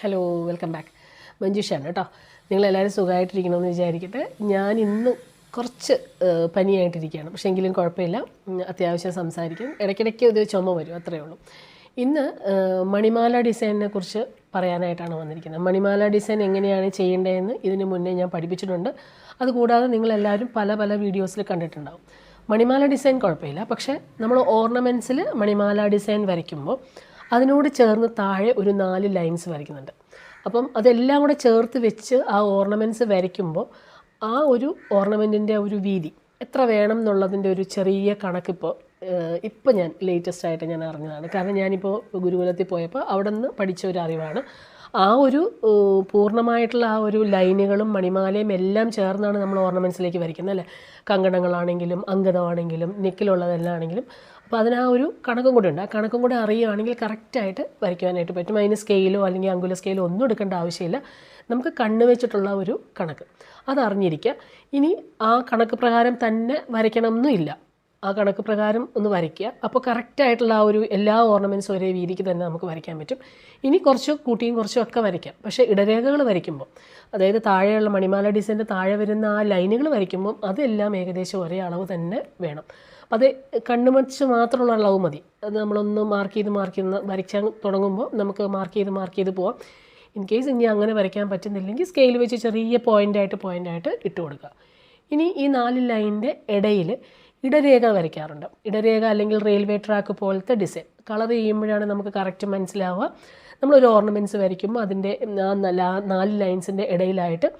Hello welcome back മഞ്ജുഷാണ് കേട്ടോ. നിങ്ങളെല്ലാവരും സുഖമായിട്ടിരിക്കണമെന്ന് വിചാരിക്കട്ടെ. ഞാൻ ഇന്ന് കുറച്ച് പനിയായിട്ടിരിക്കുകയാണ്. പക്ഷേ എങ്കിലും കുഴപ്പമില്ല. അത്യാവശ്യം സംസാരിക്കും. ഇടയ്ക്കിടയ്ക്ക് ഒരു ചുമ വരും അത്രയേ ഉള്ളൂ. ഇന്ന് മണിമാല ഡിസൈനിനെ കുറിച്ച് പറയാനായിട്ടാണ് വന്നിരിക്കുന്നത്. മണിമാല ഡിസൈൻ എങ്ങനെയാണ് ചെയ്യേണ്ടതെന്ന് ഇതിന് മുന്നേ ഞാൻ പഠിപ്പിച്ചിട്ടുണ്ട്. അതുകൂടാതെ നിങ്ങളെല്ലാവരും പല പല വീഡിയോസിൽ കണ്ടിട്ടുണ്ടാകും മണിമാല ഡിസൈൻ കുഴപ്പമില്ല. പക്ഷേ നമ്മൾ ഓർണമെന്റ്സിൽ മണിമാല ഡിസൈൻ വരയ്ക്കുമ്പോൾ അതിനോട് ചേർന്ന് താഴെ ഒരു നാല് ലൈൻസ് വരയ്ക്കുന്നുണ്ട്. അപ്പം അതെല്ലാം കൂടെ ചേർത്ത് വെച്ച് ആ ഓർണമെന്റ്സ് വരയ്ക്കുമ്പോൾ ആ ഒരു ഓർണമെന്റിന്റെ ഒരു വീതി എത്ര വേണം എന്നുള്ളതിന്റെ ഒരു ചെറിയ കണക്കിപ്പോൾ ഇപ്പോൾ ഞാൻ ലേറ്റസ്റ്റ് ആയിട്ട് ഞാൻ അറിഞ്ഞതാണ്. കാരണം ഞാനിപ്പോൾ ഗുരുകുലത്തിൽ പോയപ്പോൾ അവിടെ നിന്ന് പഠിച്ച ഒരു അറിവാണ്. ആ ഒരു പൂർണമായിട്ടുള്ള ആ ഒരു ലൈനുകളും മണിമാലയും എല്ലാം ചേർന്നാണ് നമ്മൾ ഓർണമെന്റ്സിലേക്ക് വരയ്ക്കുന്നത് അല്ലേ? കങ്കണങ്ങളാണെങ്കിലും അങ്കതമാണെങ്കിലും നെക്കിലുള്ളതെല്ലാം ആണെങ്കിലും അപ്പോൾ അതിന് ആ ഒരു കണക്കും കൂടെ ഉണ്ട്. ആ കണക്കും കൂടെ അറിയുകയാണെങ്കിൽ കറക്റ്റായിട്ട് വരയ്ക്കുവാനായിട്ട് പറ്റും. അതിന് സ്കെയിലോ അല്ലെങ്കിൽ അങ്കുല സ്കെയിലോ ഒന്നും എടുക്കേണ്ട ആവശ്യമില്ല. നമുക്ക് കണ്ണ് വെച്ചിട്ടുള്ള ഒരു കണക്ക്. അതറിഞ്ഞിരിക്കുക ഇനി ആ കണക്ക് പ്രകാരം തന്നെ വരയ്ക്കണമെന്നില്ല ആ കണക്ക് പ്രകാരം ഒന്ന് വരയ്ക്കുക. അപ്പോൾ കറക്റ്റായിട്ടുള്ള ആ ഒരു എല്ലാ ഓർണമെന്റ്സും ഒരേ രീതിക്ക് തന്നെ നമുക്ക് വരയ്ക്കാൻ പറ്റും. ഇനി കുറച്ച് കൂട്ടിയും കുറച്ചും ഒക്കെ വരയ്ക്കാം. പക്ഷേ ഇടരേഖകൾ വരയ്ക്കുമ്പോൾ അതായത് താഴെയുള്ള മണിമാല ഡിസൈന്റെ താഴെ വരുന്ന ആ ലൈനുകൾ വരയ്ക്കുമ്പോൾ അതെല്ലാം ഏകദേശം ഒരേ അളവ് തന്നെ വേണം. അപ്പോൾ അത് കണ്ണുമടിച്ച് മാത്രമുള്ള അളവ് മതി. അത് നമ്മളൊന്ന് മാർക്ക് ചെയ്ത് മാർക്ക് ചെയ്ത് വരയ്ക്കാൻ തുടങ്ങുമ്പോൾ നമുക്ക് മാർക്ക് ചെയ്ത് മാർക്ക് ചെയ്ത് പോവാം. ഇൻ കേസ് ഇനി അങ്ങനെ വരയ്ക്കാൻ പറ്റുന്നില്ലെങ്കിൽ സ്കെയിൽ വെച്ച് ചെറിയ പോയിന്റായിട്ട് പോയിന്റായിട്ട് ഇട്ട് കൊടുക്കുക. ഇനി ഈ നാല് ലൈനിന്റെ ഇടയിൽ ഇടരേഖ വരയ്ക്കാറുണ്ട്. ഇടരേഖ അല്ലെങ്കിൽ റെയിൽവേ ട്രാക്ക് പോലത്തെ ഡിസൈൻ കളർ ചെയ്യുമ്പോഴാണ് നമുക്ക് കറക്റ്റ് മനസ്സിലാവുക. നമ്മളൊരു ഓർണമെന്റ്സ് വരയ്ക്കുമ്പോൾ അതിന്റെ നാല് ലൈൻസിന്റെ ഇടയിലായിട്ട്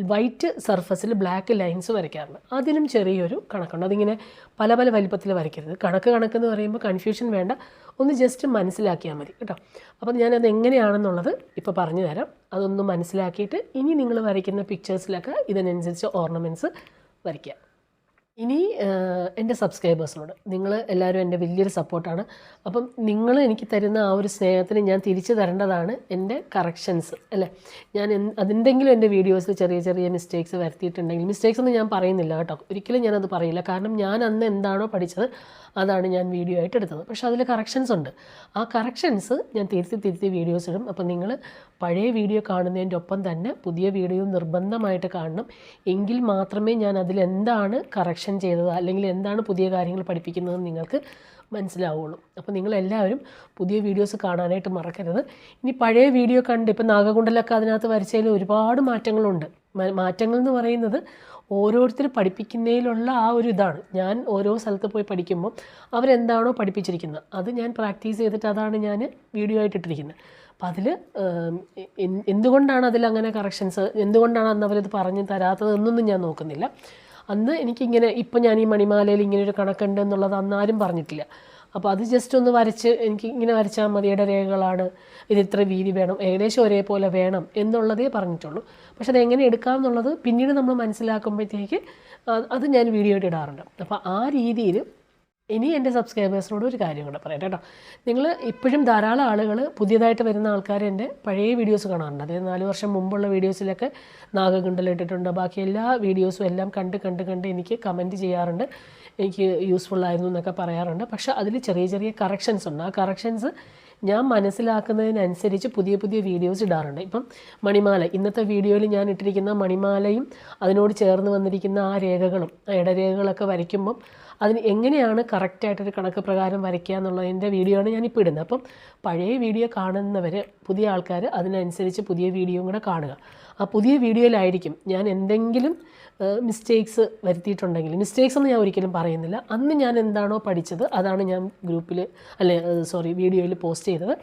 വൈറ്റ് സർഫസിൽ ബ്ലാക്ക് ലൈൻസ് വരയ്ക്കാറുണ്ട്. അതിനും ചെറിയൊരു കണക്കുണ്ട്. അതിങ്ങനെ പല പല വലിപ്പത്തിൽ വരയ്ക്കരുത്. കണക്ക് കണക്ക് എന്ന് പറയുമ്പോൾ കൺഫ്യൂഷൻ വേണ്ട. ഒന്ന് ജസ്റ്റ് മനസ്സിലാക്കിയാൽ മതി കേട്ടോ. അപ്പം ഞാനത് എങ്ങനെയാണെന്നുള്ളത് ഇപ്പോൾ പറഞ്ഞു തരാം. അതൊന്ന് മനസ്സിലാക്കിയിട്ട് ഇനി നിങ്ങൾ വരയ്ക്കുന്ന പിക്ചേഴ്സിലൊക്കെ ഇതിനനുസരിച്ച് ഓർണമെന്റ്സ് വരയ്ക്കുക. ഇനി എന്റെ സബ്സ്ക്രൈബേഴ്സിനോട്. നിങ്ങൾ എല്ലാവരും എന്റെ വലിയൊരു സപ്പോർട്ടാണ്. അപ്പം നിങ്ങൾ എനിക്ക് തരുന്ന ആ ഒരു സ്നേഹത്തിന് ഞാൻ തിരിച്ചു തരേണ്ടതാണ് എന്റെ കറക്ഷൻസ് അല്ലേ? ഞാൻ അതിന്റെങ്കിലും എന്റെ വീഡിയോസിൽ ചെറിയ ചെറിയ മിസ്റ്റേക്സ് വരുത്തിയിട്ടുണ്ടെങ്കിൽ മിസ്റ്റേക്സ് ഒന്നും ഞാൻ പറയുന്നില്ല കേട്ടോ. ഒരിക്കലും ഞാനത് പറയില്ല. കാരണം ഞാൻ അന്ന് എന്താണോ പഠിച്ചത് അതാണ് ഞാൻ വീഡിയോ ആയിട്ട് എടുത്തത്. പക്ഷേ അതിൽ കറക്ഷൻസ് ഉണ്ട്. ആ കറക്ഷൻസ് ഞാൻ തിരുത്തി തിരുത്തി വീഡിയോസ് ഇടും. അപ്പം നിങ്ങൾ പഴയ വീഡിയോ കാണുന്നതിന്റെ ഒപ്പം തന്നെ പുതിയ വീഡിയോ നിർബന്ധമായിട്ട് കാണണം. എങ്കിൽ മാത്രമേ ഞാൻ അതിൽ എന്താണ് കറക്ഷൻ ചെയ്തത് അല്ലെങ്കിൽ എന്താണ് പുതിയ കാര്യങ്ങൾ പഠിപ്പിക്കുന്നതെന്ന് നിങ്ങൾക്ക് മനസ്സിലാവുള്ളൂ. അപ്പോൾ നിങ്ങളെല്ലാവരും പുതിയ വീഡിയോസ് കാണാനായിട്ട് മറക്കരുത്. ഇനി പഴയ വീഡിയോ കണ്ട് ഇപ്പം നാഗകുണ്ടലൊക്കെ അതിനകത്ത് വരച്ചതിൽ ഒരുപാട് മാറ്റങ്ങളുണ്ട്. മാറ്റങ്ങൾ എന്ന് പറയുന്നത് ഓരോരുത്തർ പഠിപ്പിക്കുന്നതിലുള്ള ആ ഒരു ഇതാണ്. ഞാൻ ഓരോ സ്ഥലത്ത് പോയി പഠിക്കുമ്പോൾ അവരെന്താണോ പഠിപ്പിച്ചിരിക്കുന്നത്. അത് ഞാൻ പ്രാക്ടീസ് ചെയ്തിട്ട് അതാണ് ഞാൻ വീഡിയോ ആയിട്ട് ഇട്ടിരിക്കുന്നത്. അപ്പം അതിൽ എന്തുകൊണ്ടാണ് അതിൽ അങ്ങനെ കറക്ഷൻസ് എന്തുകൊണ്ടാണ് അന്ന് അവരത് പറഞ്ഞു തരാത്തത് എന്നൊന്നും ഞാൻ നോക്കുന്നില്ല. അന്ന് എനിക്കിങ്ങനെ ഇപ്പം ഞാൻ ഈ മണിമാലയിൽ ഇങ്ങനെ ഒരു കണക്കുണ്ട് എന്നുള്ളത് അന്നാരും പറഞ്ഞിട്ടില്ല. അപ്പോൾ അത് ജസ്റ്റ് ഒന്ന് വരച്ച് എനിക്ക് ഇങ്ങനെ വരച്ചാൽ മതിയുടെ രേഖകളാണ് ഇത് ഇത്ര വീതി വേണം ഏകദേശം ഒരേപോലെ വേണം എന്നുള്ളതേ പറഞ്ഞിട്ടുള്ളൂ. പക്ഷെ അത് എങ്ങനെ എടുക്കാം എന്നുള്ളത് പിന്നീട് നമ്മൾ മനസ്സിലാക്കുമ്പോഴത്തേക്ക് അത് ഞാൻ വീഡിയോ ഇടാറുണ്ട്. അപ്പോൾ ആ രീതിയിൽ ഇനി എന്റെ സബ്സ്ക്രൈബേഴ്സിനോട് ഒരു കാര്യം കൂടെ പറയട്ടെ കേട്ടോ. നിങ്ങൾ ഇപ്പോഴും ധാരാളം ആളുകൾ പുതിയതായിട്ട് വരുന്ന ആൾക്കാർ എന്റെ പഴയ വീഡിയോസ് കാണാറുണ്ട്. അതായത് നാല് വർഷം മുമ്പുള്ള വീഡിയോസിലൊക്കെ നാഗകുണ്ടൽ ഇട്ടിട്ടുണ്ട്. ബാക്കി എല്ലാ വീഡിയോസും എല്ലാം കണ്ട് കണ്ട് കണ്ട് എനിക്ക് കമന്റ് ചെയ്യാറുണ്ട്. എനിക്ക് യൂസ്ഫുൾ എന്നൊക്കെ പറയാറുണ്ട്. പക്ഷേ അതിൽ ചെറിയ ചെറിയ കറക്ഷൻസ് ഉണ്ട്. ആ കറക്ഷൻസ് ഞാൻ മനസ്സിലാക്കുന്നതിനനുസരിച്ച് പുതിയ പുതിയ വീഡിയോസ് ഇടാറുണ്ട്. ഇപ്പം മണിമാല ഇന്നത്തെ വീഡിയോയിൽ ഞാൻ ഇട്ടിരിക്കുന്ന മണിമാലയും അതിനോട് ചേർന്ന് വന്നിരിക്കുന്ന ആ രേഖകളും ആ ഇടരേഖകളൊക്കെ വരയ്ക്കുമ്പം അതിന് എങ്ങനെയാണ് കറക്റ്റായിട്ടൊരു കണക്ക് പ്രകാരം വരയ്ക്കുക എന്നുള്ളതിന്റെ വീഡിയോ ആണ് ഞാനിപ്പോൾ ഇടുന്നത്. അപ്പം പഴയ വീഡിയോ കാണുന്നവർ പുതിയ ആൾക്കാർ അതിനനുസരിച്ച് പുതിയ വീഡിയോയും കൂടെ കാണുക. ആ പുതിയ വീഡിയോയിലായിരിക്കും ഞാൻ എന്തെങ്കിലും മിസ്റ്റേക്സ് വരുത്തിയിട്ടുണ്ടെങ്കിൽ. മിസ്റ്റേക്സ് എന്ന് ഞാൻ ഒരിക്കലും പറയുന്നില്ല. അന്ന് ഞാൻ എന്താണോ പഠിച്ചത് അതാണ് ഞാൻ ഗ്രൂപ്പിൽ അല്ലെ സോറി വീഡിയോയിൽ പോസ്റ്റ് ചെയ്തത്.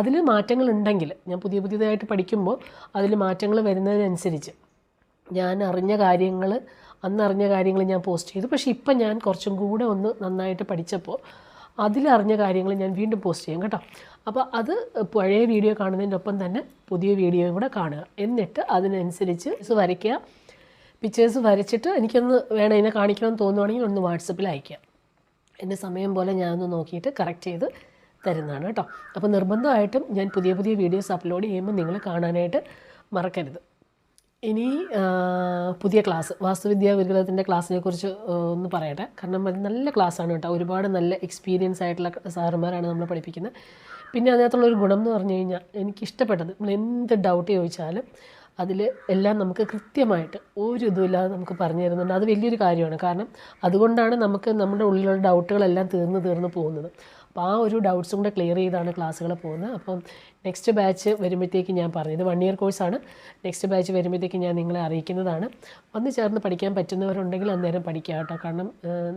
അതിൽ മാറ്റങ്ങൾ ഉണ്ടെങ്കിൽ ഞാൻ പുതിയ പുതിയതായിട്ട് പഠിക്കുമ്പോൾ അതിൽ മാറ്റങ്ങൾ വരുന്നതിനനുസരിച്ച് ഞാൻ അറിഞ്ഞ കാര്യങ്ങൾ അന്നറിഞ്ഞ കാര്യങ്ങൾ ഞാൻ പോസ്റ്റ് ചെയ്തു. പക്ഷേ ഇപ്പം ഞാൻ കുറച്ചും കൂടെ ഒന്ന് നന്നായിട്ട് പഠിച്ചപ്പോൾ അതിലറിഞ്ഞ കാര്യങ്ങൾ ഞാൻ വീണ്ടും പോസ്റ്റ് ചെയ്യും കേട്ടോ. അപ്പോൾ അത് പഴയ വീഡിയോ കാണുന്നതിന്റെ ഒപ്പം തന്നെ പുതിയ വീഡിയോയും കൂടെ കാണുക. എന്നിട്ട് അതിനനുസരിച്ച് വരയ്ക്കുക. പിക്ചേഴ്സ് വരച്ചിട്ട് എനിക്കൊന്ന് വേണം ഇതിനെ കാണിക്കണമെന്ന് തോന്നുവാണെങ്കിൽ ഒന്ന് വാട്സപ്പിൽ അയക്കുക എന്റെ സമയം പോലെ ഞാനൊന്ന് നോക്കിയിട്ട് കറക്റ്റ് ചെയ്ത് തരുന്നതാണ് കേട്ടോ. അപ്പോൾ നിർബന്ധമായിട്ടും ഞാൻ പുതിയ പുതിയ വീഡിയോസ് അപ്ലോഡ് ചെയ്യുമ്പോൾ നിങ്ങൾ കാണാനായിട്ട് മറക്കരുത്. ഇനി പുതിയ ക്ലാസ് വാസ്തുവിദ്യാ ഗുരുകുലത്തിന്റെ ക്ലാസ്സിനെ കുറിച്ച് ഒന്ന് പറയട്ടെ. കാരണം അത് നല്ല ക്ലാസ്സാണ് കേട്ടോ. ഒരുപാട് നല്ല എക്സ്പീരിയൻസ് ആയിട്ടുള്ള സാറുമാരാണ് നമ്മൾ പഠിപ്പിക്കുന്നത്. പിന്നെ അതിനകത്തുള്ളൊരു ഗുണം എന്ന് പറഞ്ഞു കഴിഞ്ഞാൽ എനിക്ക് ഇഷ്ടപ്പെട്ടത് നമ്മൾ എന്ത് ഡൗട്ട് ചോദിച്ചാലും അതിൽ എല്ലാം നമുക്ക് കൃത്യമായിട്ട് ഒരു ഇതുമില്ലാതെ നമുക്ക് പറഞ്ഞു തരുന്നുണ്ട്. അത് വലിയൊരു കാര്യമാണ്. കാരണം അതുകൊണ്ടാണ് നമുക്ക് നമ്മുടെ ഉള്ളിലുള്ള ഡൗട്ടുകളെല്ലാം തീർന്ന് തീർന്ന് പോകുന്നത്. അപ്പോൾ ആ ഒരു ഡൗട്ട്സും കൂടെ ക്ലിയർ ചെയ്താണ് ക്ലാസ്സുകൾ പോകുന്നത്. അപ്പം നെക്സ്റ്റ് ബാച്ച് വരുമ്പോഴത്തേക്ക് ഞാൻ പറഞ്ഞു. ഇത് വൺ ഇയർ കോഴ്സാണ് നെക്സ്റ്റ് ബാച്ച് വരുമ്പോഴത്തേക്ക് ഞാൻ നിങ്ങളെ അറിയിക്കുന്നതാണ്. വന്ന് ചേർന്ന് പഠിക്കാൻ പറ്റുന്നവരുണ്ടെങ്കിൽ അന്നേരം പഠിക്കാം കേട്ടോ. കാരണം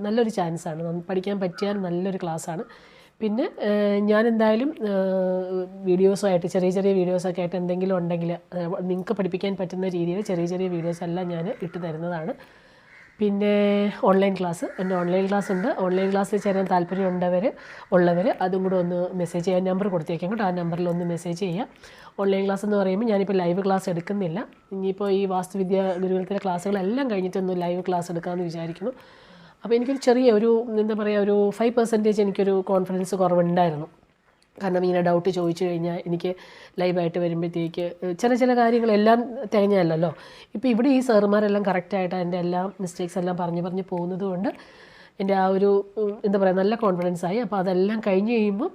നല്ലൊരു ചാൻസാണ് പഠിക്കാൻ പറ്റിയാൽ നല്ലൊരു ക്ലാസ്സാണ് പിന്നെ ഞാൻ എന്തായാലും വീഡിയോസുമായിട്ട് ചെറിയ ചെറിയ വീഡിയോസൊക്കെ ആയിട്ട് എന്തെങ്കിലും ഉണ്ടെങ്കിൽ നിങ്ങൾക്ക് പഠിപ്പിക്കാൻ പറ്റുന്ന രീതിയിൽ ചെറിയ ചെറിയ വീഡിയോസ് എല്ലാം ഞാൻ ഇട്ട് തരുന്നതാണ്. പിന്നെ ഓൺലൈൻ ക്ലാസ് എന്റെ ഓൺലൈൻ ക്ലാസ് ഉണ്ട്. ഓൺലൈൻ ക്ലാസ്സിൽ ചേരാൻ താല്പര്യമുണ്ടവർ ഉള്ളവർ അതും കൂടെ ഒന്ന് മെസ്സേജ് ചെയ്യാൻ നമ്പർ കൊടുത്തേക്കാം കേട്ടോ. ആ നമ്പറിൽ ഒന്ന് മെസ്സേജ് ചെയ്യാം. ഓൺലൈൻ ക്ലാസ് എന്ന് പറയുമ്പോൾ ഞാനിപ്പോൾ ലൈവ് ക്ലാസ് എടുക്കുന്നില്ല. ഇനിയിപ്പോൾ ഈ വാസ്തുവിദ്യ ഗുരുകുലത്തിലെ ക്ലാസ്സുകളെല്ലാം കഴിഞ്ഞിട്ടൊന്ന് ലൈവ് ക്ലാസ് എടുക്കാമെന്ന് വിചാരിക്കുന്നു. അപ്പോൾ എനിക്കൊരു ചെറിയ ഒരു എന്താ പറയുക ഒരു ഫൈവ് പെർസെന്റേജ് എനിക്കൊരു കോൺഫിഡൻസ് കുറവുണ്ടായിരുന്നു. കാരണം ഇങ്ങനെ ഡൗട്ട് ചോദിച്ചു കഴിഞ്ഞാൽ എനിക്ക് ലൈവായിട്ട് വരുമ്പോഴത്തേക്ക് ചില ചില കാര്യങ്ങളെല്ലാം തികഞ്ഞല്ലോ ഇപ്പോൾ ഇവിടെ ഈ സാറുമാരെല്ലാം കറക്റ്റായിട്ട് അതിന്റെ എല്ലാ മിസ്റ്റേക്സ് എല്ലാം പറഞ്ഞു പറഞ്ഞ് പോകുന്നത് കൊണ്ട് എന്റെ ആ ഒരു എന്താ പറയുക നല്ല കോൺഫിഡൻസ് ആയി. അപ്പോൾ അതെല്ലാം കഴിഞ്ഞ് കഴിയുമ്പം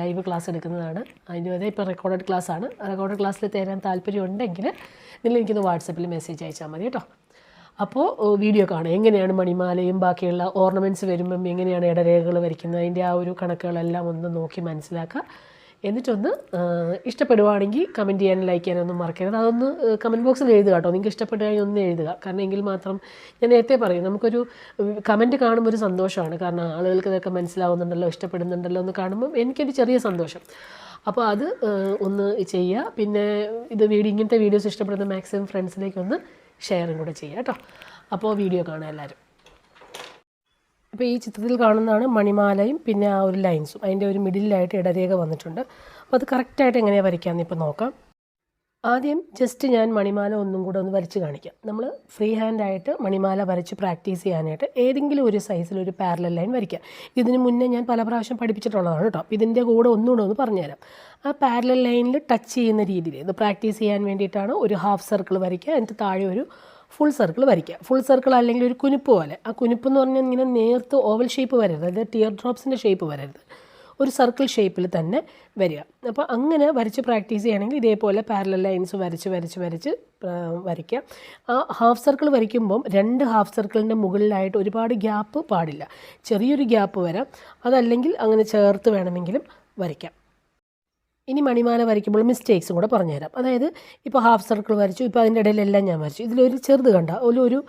ലൈവ് ക്ലാസ് എടുക്കുന്നതാണ്. അതിന് വരെ ഇപ്പോൾ റെക്കോർഡഡ് ക്ലാസ് ആണ്. റെക്കോർഡഡ് ക്ലാസ്സിൽ തരാൻ താല്പര്യം ഉണ്ടെങ്കിൽ നിങ്ങൾ എനിക്കൊന്ന് വാട്സപ്പിൽ മെസ്സേജ് അയച്ചാൽ മതി കേട്ടോ. അപ്പോൾ വീഡിയോ കാണാം എങ്ങനെയാണ് മണിമാലയും ബാക്കിയുള്ള ഓർണമെന്റ്സ് വരുമ്പം എങ്ങനെയാണ് ഇടരേഖകൾ വരയ്ക്കുന്നത്? അതിന്റെ ആ ഒരു കണക്കുകളെല്ലാം ഒന്ന് നോക്കി മനസ്സിലാക്കുക. എന്നിട്ടൊന്ന് ഇഷ്ടപ്പെടുവാണെങ്കിൽ കമന്റ് ചെയ്യാനും ലൈക്ക് ചെയ്യാനൊന്നും മറക്കരുത്. അതൊന്ന് കമന്റ് ബോക്സിൽ എഴുതുക കേട്ടോ. നിങ്ങൾക്ക് ഇഷ്ടപ്പെടുകയാണെങ്കിൽ ഒന്ന് എഴുതുക. കാരണം എങ്കിൽ മാത്രം ഞാൻ നേരത്തെ പറയും നമുക്കൊരു കമന്റ് കാണുമ്പോൾ ഒരു സന്തോഷമാണ്. കാരണം ആളുകൾക്ക് ഇതൊക്കെ മനസ്സിലാവുന്നുണ്ടല്ലോ ഇഷ്ടപ്പെടുന്നുണ്ടല്ലോ എന്ന് കാണുമ്പം എനിക്കൊരു ചെറിയ സന്തോഷം. അപ്പോൾ അത് ഒന്ന് ചെയ്യുക. പിന്നെ ഇത് വീഡിയോ ഇങ്ങനത്തെ വീഡിയോസ് ഇഷ്ടപ്പെടുന്ന മാക്സിമം ഫ്രണ്ട്സിലേക്ക് ഒന്ന് ഷെയറും കൂടെ ചെയ്യുക കേട്ടോ. അപ്പോൾ വീഡിയോ കാണുക എല്ലാവരും അപ്പോൾ ഈ ചിത്രത്തിൽ കാണുന്നതാണ് മണിമാലയും പിന്നെ ആ ഒരു ലൈൻസും. അതിന്റെ ഒരു മിഡിലായിട്ട് ഇടരേഖ വന്നിട്ടുണ്ട്. അപ്പോൾ അത് കറക്റ്റായിട്ട് എങ്ങനെയാണ് വരയ്ക്കാമെന്ന് ഇപ്പോൾ നോക്കാം. ആദ്യം ജസ്റ്റ് ഞാൻ മണിമാല ഒന്നും കൂടെ ഒന്ന് വരച്ച് കാണിക്കാം. നമ്മൾ ഫ്രീ ഹാൻഡായിട്ട് മണിമാല വരച്ച് പ്രാക്ടീസ് ചെയ്യാനായിട്ട് ഏതെങ്കിലും ഒരു സൈസിൽ ഒരു പാരലൽ ലൈൻ വരയ്ക്കാം ഇതിന് മുന്നേ ഞാൻ പല പ്രാവശ്യം പഠിപ്പിച്ചിട്ടുള്ളതാണ് കേട്ടോ. അപ്പോൾ ഇതിന്റെ കൂടെ ഒന്നുകൂടെ ഒന്ന് പറഞ്ഞുതരാം. ആ പാരലൽ ലൈനിൽ ടച്ച് ചെയ്യുന്ന രീതിയിൽ ഇത് പ്രാക്ടീസ് ചെയ്യാൻ വേണ്ടിയിട്ടാണ് ഒരു ഹാഫ് സർക്കിൾ വരയ്ക്കുക. എന്നിട്ട് താഴെ ഒരു ഫുൾ സർക്കിൾ വരയ്ക്കുക. ഫുൾ സർക്കിൾ അല്ലെങ്കിൽ ഒരു കുനിപ്പ് പോലെ. ആ കുനിപ്പ് എന്ന് പറഞ്ഞാൽ ഇങ്ങനെ നേർത്ത് ഓവൽ ഷേപ്പ് വരരുത്. അതായത് ടിയർ ഡ്രോപ്സിന്റെ ഷേപ്പ് വരരുത്. ഒരു സർക്കിൾ ഷേപ്പിൽ തന്നെ വരിക. അപ്പോൾ അങ്ങനെ വരച്ച് പ്രാക്ടീസ് ചെയ്യുകയാണെങ്കിൽ ഇതേപോലെ പാരലൽ ലൈൻസ് വരച്ച് വരച്ച് വരച്ച് വരയ്ക്കുക. ആ ഹാഫ് സർക്കിൾ വരയ്ക്കുമ്പം രണ്ട് ഹാഫ് സർക്കിളിന്റെ മുകളിലായിട്ട് ഒരുപാട് ഗ്യാപ്പ് പാടില്ല. ചെറിയൊരു ഗ്യാപ്പ് വരാം. അതല്ലെങ്കിൽ അങ്ങനെ ചേർത്ത് വേണമെങ്കിലും വരയ്ക്കാം. ഇനി മണിമാല വരയ്ക്കുമ്പോൾ മിസ്റ്റേക്സും കൂടെ പറഞ്ഞുതരാം. അതായത് ഇപ്പോൾ ഹാഫ് സർക്കിൾ വരച്ചു ഇപ്പോൾ അതിന്റെ ഇടയിലെല്ലാം ഞാൻ വരച്ചു. ഇതിലൊരു ചെറുത് കണ്ട ഒരു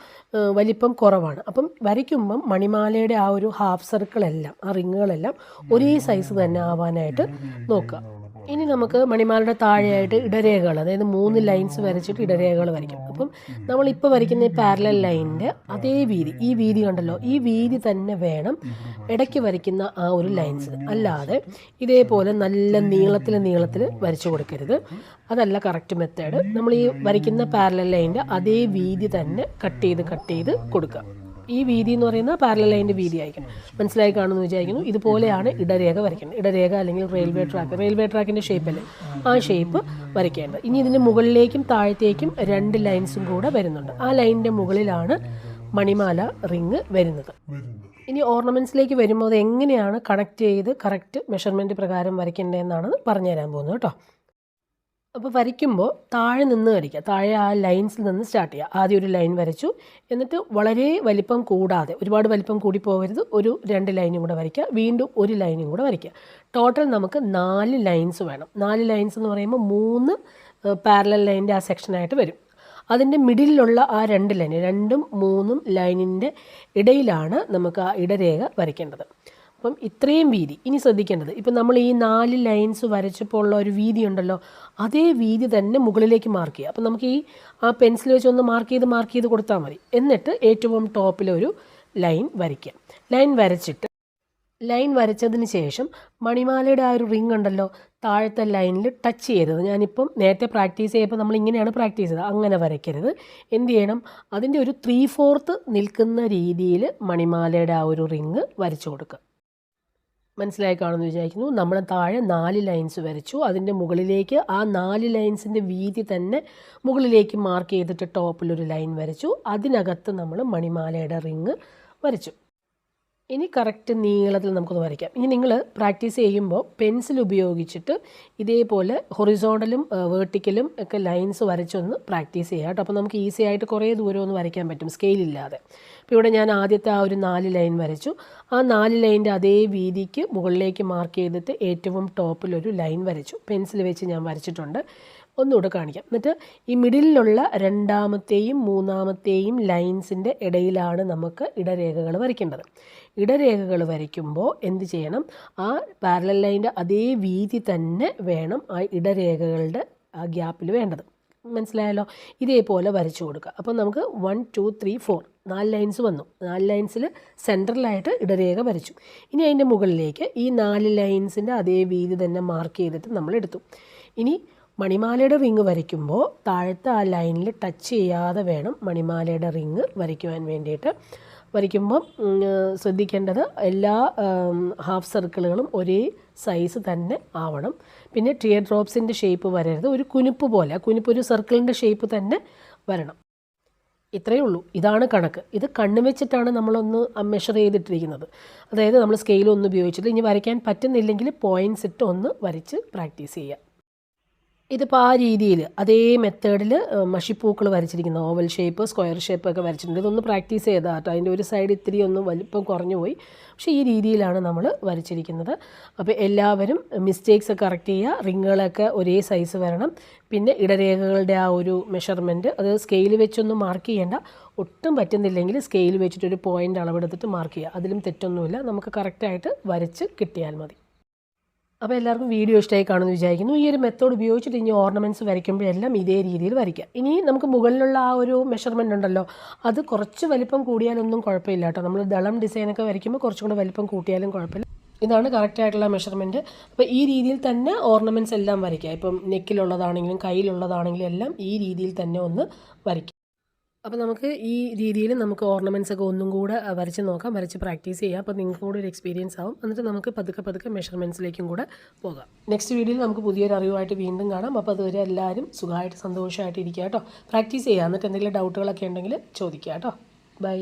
വലിപ്പം കുറവാണ്. അപ്പം വരയ്ക്കുമ്പം മണിമാലയുടെ ആ ഒരു ഹാഫ് സർക്കിളെല്ലാം ആ റിങ്ങുകളെല്ലാം ഒരേ സൈസ് തന്നെ ആവാനായിട്ട് നോക്കുക. ഇനി നമുക്ക് മണിമാലയുടെ താഴെയായിട്ട് ഇടരേഖകൾ അതായത് മൂന്ന് ലൈൻസ് വരച്ചിട്ട് ഇടരേഖകൾ വരയ്ക്കും. അപ്പം നമ്മളിപ്പോൾ വരയ്ക്കുന്ന ഈ പാരലൽ ലൈനിന്റെ അതേ വീതി ഈ വീതി കണ്ടല്ലോ ഈ വീതി തന്നെ വേണം ഇടയ്ക്ക് വരയ്ക്കുന്ന ആ ഒരു ലൈൻസ് അല്ലാതെ ഇതേപോലെ നല്ല നീളത്തിൽ നീളത്തിൽ വരച്ചു കൊടുക്കരുത്. അതല്ല കറക്റ്റ് മെത്തേഡ് നമ്മൾ ഈ വരയ്ക്കുന്ന പാരലൽ ലൈനിന്റെ അതേ വീതി തന്നെ കട്ട് ചെയ്ത് കട്ട് ചെയ്ത് കൊടുക്കുക. ഈ വീതി എന്ന് പറയുന്ന പാരലൽ ലൈന്റെ വീതി ആയിരിക്കണം. മനസ്സിലായി കാണുമെന്ന് വിചാരിക്കുന്നു. ഇതുപോലെയാണ് ഇടരേഖ വരയ്ക്കുന്നത് ഇടരേഖ അല്ലെങ്കിൽ റെയിൽവേ ട്രാക്ക് റെയിൽവേ ട്രാക്കിന്റെ ഷേപ്പല്ലേ ആ ഷേപ്പ് വരയ്ക്കേണ്ടത്. ഇനി ഇതിന്റെ മുകളിലേക്കും താഴത്തേക്കും രണ്ട് ലൈൻസും കൂടെ വരുന്നുണ്ട്. ആ ലൈനിന്റെ മുകളിലാണ് മണിമാല റിങ് വരുന്നത്. ഇനി ഓർണമെന്റ്സിലേക്ക് വരുമ്പോൾ അത് എങ്ങനെയാണ് കണക്ട് ചെയ്ത് കറക്റ്റ് മെഷർമെന്റ് പ്രകാരം വരയ്ക്കേണ്ടതെന്നാണ് പറഞ്ഞുതരാൻ പോകുന്നത് കേട്ടോ. അപ്പോൾ വരയ്ക്കുമ്പോൾ താഴെ നിന്ന് വരയ്ക്കുക. താഴെ ആ ലൈൻസിൽ നിന്ന് സ്റ്റാർട്ട് ചെയ്യുക. ആദ്യം ഒരു ലൈൻ വരച്ചു. എന്നിട്ട് വളരെ വലിപ്പം കൂടാതെ ഒരുപാട് വലിപ്പം കൂടി പോകരുത്. ഒരു രണ്ട് ലൈനും കൂടെ വരയ്ക്കുക. വീണ്ടും ഒരു ലൈനും കൂടെ വരയ്ക്കുക. ടോട്ടൽ നമുക്ക് നാല് ലൈൻസ് വേണം. നാല് ലൈൻസ് എന്ന് പറയുമ്പോൾ മൂന്ന് പാരലൽ ലൈനിന്റെ ആ സെക്ഷനായിട്ട് വരും. അതിന്റെ മിഡിലുള്ള ആ രണ്ട് ലൈൻ രണ്ടും മൂന്നും ലൈനിന്റെ ഇടയിലാണ് നമുക്ക് ആ ഇടരേഖ വരയ്ക്കേണ്ടത്. അപ്പം ഇത്രയും വീതി. ഇനി ശ്രദ്ധിക്കേണ്ടത് ഇപ്പം നമ്മൾ ഈ നാല് ലൈൻസ് വരച്ചപ്പോൾ ഉള്ള ഒരു വീതി ഉണ്ടല്ലോ അതേ വീതി തന്നെ മുകളിലേക്ക് മാർക്ക് ചെയ്യുക. അപ്പം നമുക്ക് ഈ ആ പെൻസിൽ വെച്ച് ഒന്ന് മാർക്ക് ചെയ്ത് മാർക്ക് ചെയ്ത് കൊടുത്താൽ മതി. എന്നിട്ട് ഏറ്റവും ടോപ്പിലൊരു ലൈൻ വരയ്ക്കുക. ലൈൻ വരച്ചിട്ട് ലൈൻ വരച്ചതിന് ശേഷം മണിമാലയുടെ ആ ഒരു റിംഗ് ഉണ്ടല്ലോ താഴത്തെ ലൈനിൽ ടച്ച് ചെയ്തത് ഞാനിപ്പം നേരത്തെ പ്രാക്ടീസ് ചെയ്തപ്പോൾ നമ്മൾ ഇങ്ങനെയാണ് പ്രാക്ടീസ് ചെയ്തത്. അങ്ങനെ വരയ്ക്കരുത്. എന്ത് ചെയ്യണം? അതിന്റെ ഒരു ത്രീ ഫോർത്ത് നിൽക്കുന്ന രീതിയിൽ മണിമാലയുടെ ആ ഒരു റിങ് വരച്ചു കൊടുക്കുക. മനസ്സിലായി കാണുമെന്ന് വിചാരിക്കുന്നു. നമ്മൾ താഴെ നാല് ലൈൻസ് വരച്ചു. അതിന്റെ മുകളിലേക്ക് ആ നാല് ലൈൻസിന്റെ വീതി തന്നെ മുകളിലേക്ക് മാർക്ക് ചെയ്തിട്ട് ടോപ്പിലൊരു ലൈൻ വരച്ചു. അതിനകത്ത് നമ്മൾ മണിമാലയുടെ റിങ് വരച്ചു. ഇനി കറക്റ്റ് നീളത്തിൽ നമുക്കൊന്ന് വരയ്ക്കാം. ഇനി നിങ്ങൾ പ്രാക്ടീസ് ചെയ്യുമ്പോൾ പെൻസിൽ ഉപയോഗിച്ചിട്ട് ഇതേപോലെ ഹൊറിസോണ്ടലും വേർട്ടിക്കലും ഒക്കെ ലൈൻസ് വരച്ചൊന്ന് പ്രാക്ടീസ് ചെയ്യാം കേട്ടോ. അപ്പോൾ നമുക്ക് ഈസി ആയിട്ട് കുറേ ദൂരം ഒന്ന് വരയ്ക്കാൻ പറ്റും സ്കെയിലില്ലാതെ അപ്പോൾ ഇവിടെ ഞാൻ ആദ്യത്തെ ആ ഒരു നാല് ലൈൻ വരച്ചു. ആ നാല് ലൈന്റെ അതേ വീതിക്ക് മുകളിലേക്ക് മാർക്ക് ചെയ്തിട്ട് ഏറ്റവും ടോപ്പിലൊരു ലൈൻ വരച്ചു. പെൻസിൽ വെച്ച് ഞാൻ വരച്ചിട്ടുണ്ട്. ഒന്നുകൂടെ കാണിക്കാം. എന്നിട്ട് ഈ മിഡിലുള്ള രണ്ടാമത്തെയും മൂന്നാമത്തെയും ലൈൻസിന്റെ ഇടയിലാണ് നമുക്ക് ഇടരേഖകൾ വരയ്ക്കേണ്ടത്. ഇടരേഖകൾ വരയ്ക്കുമ്പോൾ എന്ത് ചെയ്യണം? ആ പാരലൽ ലൈന്റെ അതേ വീതി തന്നെ വേണം ആ ഇടരേഖകളുടെ ആ ഗ്യാപ്പിൽ വേണ്ടത്. മനസ്സിലായല്ലോ? ഇതേപോലെ വരച്ചു കൊടുക്കുക. അപ്പോൾ നമുക്ക് വൺ ടു ത്രീ ഫോർ നാല് ലൈൻസ് വന്നു. നാല് ലൈൻസിൽ സെൻട്രലായിട്ട് ഇടരേഖ വരച്ചു. ഇനി അതിന്റെ മുകളിലേക്ക് ഈ നാല് ലൈൻസിന്റെ അതേ വീതി തന്നെ മാർക്ക് ചെയ്തിട്ട് നമ്മൾ എടുത്തു. ഇനി മണിമാലയുടെ റിങ് വരയ്ക്കുമ്പോൾ താഴത്തെ ആ ലൈനിൽ ടച്ച് ചെയ്യാതെ വേണം മണിമാലയുടെ റിങ് വരയ്ക്കുവാൻ വേണ്ടിയിട്ട്. വരയ്ക്കുമ്പം ശ്രദ്ധിക്കേണ്ടത് എല്ലാ ഹാഫ് സർക്കിളുകളും ഒരേ സൈസ് തന്നെ ആവണം. പിന്നെ ടിയർ ഡ്രോപ്സിന്റെ ഷേപ്പ് വരരുത്. ഒരു കുനിപ്പ് പോലെ കുനിപ്പ് ഒരു സർക്കിളിന്റെ ഷേപ്പ് തന്നെ വരണം. ഇത്രയേ ഉള്ളൂ. ഇതാണ് കണക്ക്. ഇത് കണ്ണ് വെച്ചിട്ടാണ് നമ്മളൊന്ന് മെഷർ ചെയ്തിട്ടിരിക്കുന്നത്. അതായത് നമ്മൾ സ്കെയിലൊന്നും ഉപയോഗിച്ചിട്ട് ഇനി വരയ്ക്കാൻ പറ്റുന്നില്ലെങ്കിൽ പോയിന്റ്സ് ഇട്ട് ഒന്ന് വരച്ച് പ്രാക്ടീസ് ചെയ്യുക. ഇതിപ്പോൾ ആ രീതിയിൽ അതേ മെത്തേഡിൽ മഷിപ്പൂക്കൾ വരച്ചിരിക്കുന്ന. ഓവൽ ഷേപ്പ് സ്ക്വയർ ഷേപ്പ് ഒക്കെ വരച്ചിട്ടുണ്ട്. ഇതൊന്ന് പ്രാക്ടീസ് ചെയ്താൽ കേട്ടോ അതിന്റെ ഒരു സൈഡ് ഇത്തിരി ഒന്ന് വലിപ്പം കുറഞ്ഞു പോയി. പക്ഷേ ഈ രീതിയിലാണ് നമ്മൾ വരച്ചിരിക്കുന്നത്. അപ്പോൾ എല്ലാവരും മിസ്റ്റേക്സ് കറക്റ്റ് ചെയ്യുക. റിങ്ങുകളൊക്കെ ഒരേ സൈസ് വരണം. പിന്നെ ഇടരേഖകളുടെ ആ ഒരു മെഷർമെന്റ് അത് സ്കെയിൽ വെച്ചൊന്നും മാർക്ക് ചെയ്യേണ്ട. ഒട്ടും പറ്റുന്നില്ലെങ്കിൽ സ്കെയിൽ വെച്ചിട്ടൊരു പോയിന്റ് അളവെടുത്തിട്ട് മാർക്ക് ചെയ്യുക. അതിലും തെറ്റൊന്നുമില്ല. നമുക്ക് കറക്റ്റായിട്ട് വരച്ച് കിട്ടിയാൽ മതി. അപ്പോൾ എല്ലാവർക്കും വീഡിയോ ഇഷ്ടമായി കാണുമെന്ന് വിചാരിക്കുന്നു. ഈ ഒരു മെത്തേഡ് ഉപയോഗിച്ചിട്ട് ഇനി ഓർണമെന്റ്സ് വരയ്ക്കുമ്പോഴെല്ലാം ഇതേ രീതിയിൽ വരയ്ക്കാം. ഇനി നമുക്ക് മുകളിലുള്ള ആ ഒരു മെഷർമെന്റ് ഉണ്ടല്ലോ അത് കുറച്ച് വലിപ്പം കൂടിയാലൊന്നും കുഴപ്പമില്ല കേട്ടോ. നമ്മൾ ദളം ഡിസൈനൊക്കെ വരയ്ക്കുമ്പോൾ കുറച്ചും കൂടെ വലിപ്പം കൂട്ടിയാലും കുഴപ്പമില്ല. ഇതാണ് കറക്റ്റായിട്ടുള്ള മെഷർമെന്റ് അപ്പോൾ ഈ രീതിയിൽ തന്നെ ഓർണമെന്റ്സ് എല്ലാം വരയ്ക്കുക ഇപ്പം നെക്കിലുള്ളതാണെങ്കിലും കയ്യിലുള്ളതാണെങ്കിലും എല്ലാം ഈ രീതിയിൽ തന്നെ ഒന്ന് വരയ്ക്കുക അപ്പോൾ നമുക്ക് ഈ രീതിയിൽ നമുക്ക് ഓർണമെന്റ്സ് ഒക്കെ ഒന്നും കൂടെ വരച്ച് നോക്കാം വരച്ച് പ്രാക്ടീസ് ചെയ്യാം. അപ്പോൾ നിങ്ങൾക്ക് കൂടെ ഒരു എക്സ്പീരിയൻസ് ആവും. എന്നിട്ട് നമുക്ക് പതുക്കെ പതുക്കെ മെഷർമെന്റ്സിലേക്കും കൂടെ പോകാം. നെക്സ്റ്റ് വീഡിയോയിൽ നമുക്ക് പുതിയൊരു അറിവുമായിട്ട് വീണ്ടും കാണാം. അപ്പോൾ അതുവരെ എല്ലാവരും സുഖമായിട്ട് സന്തോഷമായിട്ട് ഇരിക്കുക കേട്ടോ. പ്രാക്ടീസ് ചെയ്യുക എന്നിട്ട് എന്തെങ്കിലും ഡൗട്ടുകളൊക്കെ ഉണ്ടെങ്കിൽ ചോദിക്കുക കേട്ടോ. ബൈ